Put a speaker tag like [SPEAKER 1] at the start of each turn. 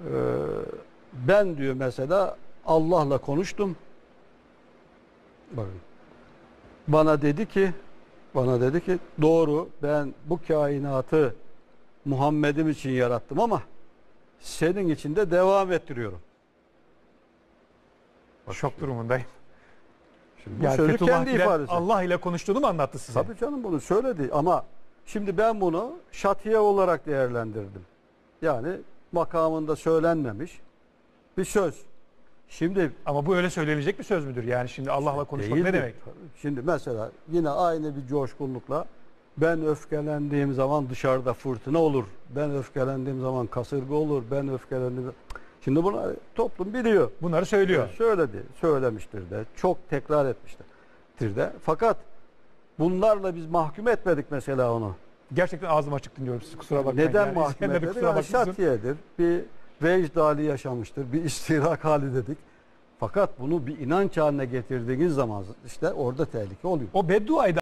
[SPEAKER 1] Ee, ben diyor mesela Allah'la konuştum. Bakın. Bana dedi ki bana dedi ki doğru ben bu kainatı Muhammed'im için yarattım ama senin için de devam ettiriyorum.
[SPEAKER 2] Şok durumundayım.
[SPEAKER 1] Şimdi bu
[SPEAKER 2] Yani
[SPEAKER 1] sözü
[SPEAKER 2] Fethullah
[SPEAKER 1] kendi ifadesi.
[SPEAKER 2] Allah ile konuştuğunu mu anlattı size?
[SPEAKER 1] Tabii canım bunu söyledi ama şimdi ben bunu şatiye olarak değerlendirdim. Yani makamında söylenmemiş bir söz. Şimdi
[SPEAKER 2] Ama bu öyle söylenecek bir söz müdür? Yani şimdi Allah'la konuşmak ne demek?
[SPEAKER 1] Şimdi mesela yine aynı bir coşkunlukla ben öfkelendiğim zaman dışarıda fırtına olur. Ben öfkelendiğim zaman kasırga olur. Ben öfkelendiğim Şimdi bunu toplum biliyor.
[SPEAKER 2] Bunları söylüyor.
[SPEAKER 1] Söyledi, söylemiştir de, çok tekrar etmiştir de. Fakat bunlarla biz mahkum etmedik mesela onu.
[SPEAKER 2] Gerçekten ağzım açık dinliyorum sizi kusura bakmayın.
[SPEAKER 1] Neden
[SPEAKER 2] Yani
[SPEAKER 1] etmedik?
[SPEAKER 2] kusura
[SPEAKER 1] Yani şatiyedir, bir vecdali yaşamıştır, bir istirak hali dedik. Fakat bunu bir inanç haline getirdiğiniz zaman işte orada tehlike oluyor.
[SPEAKER 2] O bedduayı da